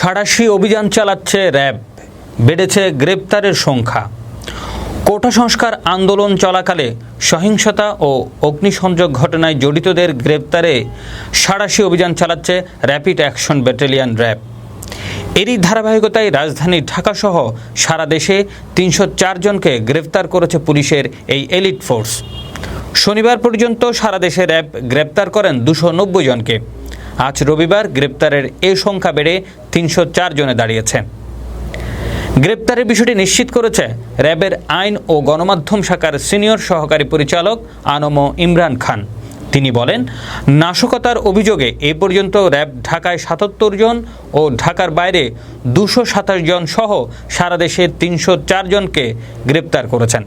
সাড়াশি অভিযান চালাচ্ছে র্যাব। বেড়েছে গ্রেপ্তারের সংখ্যা। কোটা সংস্কার আন্দোলন চলাকালে সহিংসতা ও অগ্নিসংযোগ ঘটনায় জড়িতদের গ্রেপ্তারে সাড়াশি অভিযান চালাচ্ছে র্যাপিড অ্যাকশন ব্যাটালিয়ন র্যাব। এরই ধারাবাহিকতায় রাজধানী ঢাকাসহ সারা দেশে তিনশো জনকে গ্রেপ্তার করেছে পুলিশের এই এলিট ফোর্স। শনিবার পর্যন্ত সারা দেশে র্যাব গ্রেপ্তার করেন দুশো জনকে। আজ রবিবার গ্রেপ্তারের এ সংখ্যা বেড়ে তিনশো চার জনে দাঁড়িয়েছে। গ্রেপ্তারের বিষয়টি নিশ্চিত করেছে র্যাবের আইন ও গণমাধ্যম শাখার সিনিয়র সহকারী পরিচালক আনম ইমরান খান। তিনি বলেন, নাশকতার অভিযোগে এ পর্যন্ত র্যাব ঢাকায় সাতাত্তর জন ও ঢাকার বাইরে দুশো সাতাশ জন সহ সারা দেশে তিনশো জনকে গ্রেপ্তার করেছেন।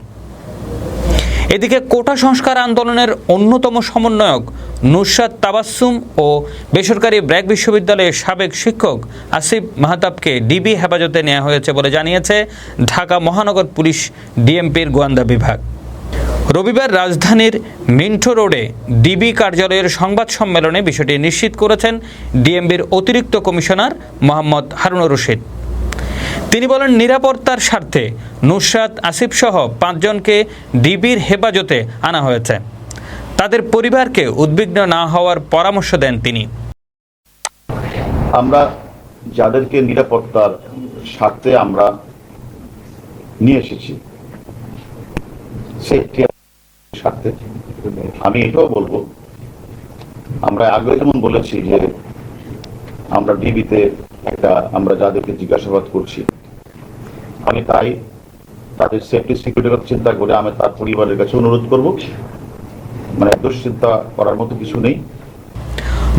এদিকে কোটা সংস্কার আন্দোলনের অন্যতম সমন্বয়ক নুসরাত তাবাসসুম ও বেসরকারি ব্র্যাক বিশ্ববিদ্যালয়ের সাবেক শিক্ষক আসিফ মাহতাবকে ডিবি হেফাজতে নেওয়া হয়েছে বলে জানিয়েছে ঢাকা মহানগর পুলিশ ডিএমপির গোয়েন্দা বিভাগ। রবিবার রাজধানীর মিন্টো রোডে ডিবি কার্যালয়ের সংবাদ সম্মেলনে বিষয়টি নিশ্চিত করেছেন ডিএমবির অতিরিক্ত কমিশনার মোহাম্মদ হারুনুর রশিদ। তিনি বলেন, নিরাপত্তার স্বার্থে নুসরাত, আসিফ সহ পাঁচজনকে ডিবির হেফাজতে আনা হয়েছে। তাদের পরিবারকে উদ্বিগ্ন না হওয়ার পরামর্শ দেন তিনি। আমরা যাদেরকে নিরাপত্তার স্বার্থে আমরা নিয়ে এসেছি স্বার্থে আমি এটাও বলব, আমরা আগে যেমন বলেছি যে আমরা ডিবিতে একটা আমরা যাদেরকে জিজ্ঞাসাবাদ করছি, আমি তাই তাদের সেফটি সিকিউরিটির কথা চিন্তা করে আমি তার পরিবারের কাছে অনুরোধ করব। মানে দুশ্চিন্তা করার মতো কিছু নেই।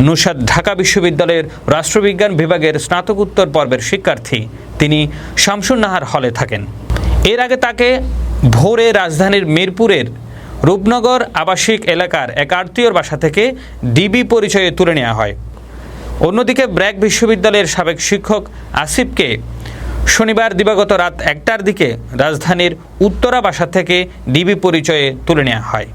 নুসাদ ঢাকা বিশ্ববিদ্যালয়ের রাষ্ট্রবিজ্ঞান বিভাগের স্নাতকোত্তর পর্বের শিক্ষার্থী, তিনি শামসুন নাহার হলে থাকেন। এর আগে তাকে ভোরে রাজধানীর মিরপুরের রূপনগর আবাসিক এলাকার এক আত্মীয়র বাসা থেকে ডিবি পরিচয়ে তুলে নেওয়া হয়। অন্যদিকে ব্র্যাক বিশ্ববিদ্যালয়ের সাবেক শিক্ষক আসিফকে শনিবার দিবাগত রাত একটার দিকে রাজধানীর উত্তরা বাসা থেকে ডিবি পরিচয়ে তুলে নেওয়া হয়।